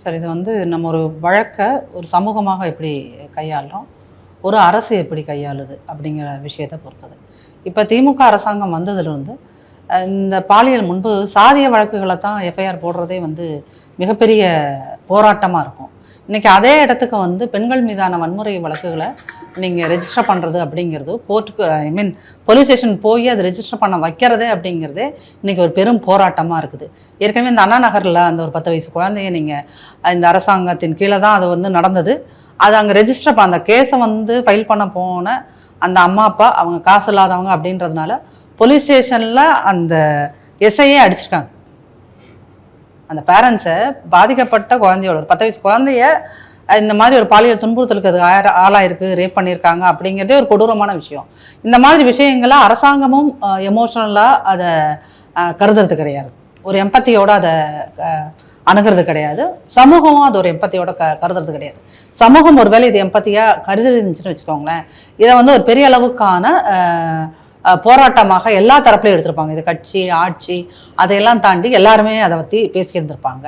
Sir இது வந்து நம்ம ஒரு வழக்கை ஒரு சமூகமாக எப்படி கையாளுறோம்? ஒரு அரசு எப்படி கையாளுது? அப்படிங்கிற விஷயத்தை பொறுத்தது. இப்போ திமுக அரசாங்கம் வந்ததுலேருந்து இந்த பாலியல் முன்பு சாதிய வழக்குகளை தான் எஃப்ஐஆர் போடுறதே வந்து மிகப்பெரிய போராட்டமாக இருக்கும். இன்றைக்கி அதே இடத்துக்கு வந்து பெண்கள் மீதான வன்முறை வழக்குகளை நீங்கள் ரெஜிஸ்டர் பண்ணுறது அப்படிங்கிறது கோர்ட்டுக்கு ஐ மீன் போலீஸ் ஸ்டேஷன் போய் அதை ரெஜிஸ்டர் பண்ண வைக்கிறதே அப்படிங்கிறதே இன்றைக்கி ஒரு பெரும் போராட்டமாக இருக்குது. ஏற்கனவே இந்த அண்ணா நகரில் அந்த ஒரு பத்து வயசு குழந்தைய நீங்கள் இந்த அரசாங்கத்தின் கீழே தான் அது வந்து நடந்தது. அது அங்கே ரெஜிஸ்டர் பண்ண அந்த கேஸை வந்து ஃபைல் பண்ண போன அந்த அம்மா அப்பா அவங்க காசு இல்லாதவங்க அப்படின்றதுனால போலீஸ் ஸ்டேஷனில் அந்த எஸ்ஐயே அடிச்சிருக்காங்க. அந்த பேரண்ட்ஸை பாதிக்கப்பட்ட குழந்தையோட ஒரு பத்து வயசு குழந்தைய இந்த மாதிரி ஒரு பாலியல் துன்புறுத்தலுக்கு அது ஆளாயிருக்கு ரேப் பண்ணியிருக்காங்க அப்படிங்கிறதே ஒரு கொடூரமான விஷயம். இந்த மாதிரி விஷயங்களை அரசாங்கமும் எமோஷனலாக அதை கருதுறது கிடையாது. ஒரு எம்பத்தியோடு அதை அணுகிறது கிடையாது. சமூகமும் அது ஒரு எம்பத்தியோட க கருதுறது கிடையாது. சமூகம் ஒருவேளை இது எம்பத்தியாக கருதி இருந்துச்சுன்னு வச்சுக்கோங்களேன். இதை வந்து ஒரு பெரிய அளவுக்கான போராட்டமாக எல்லா தரப்புலையும் எடுத்திருப்பாங்க. இது கட்சி ஆட்சி அதையெல்லாம் தாண்டி எல்லாருமே அதை பற்றி பேசியிருந்திருப்பாங்க.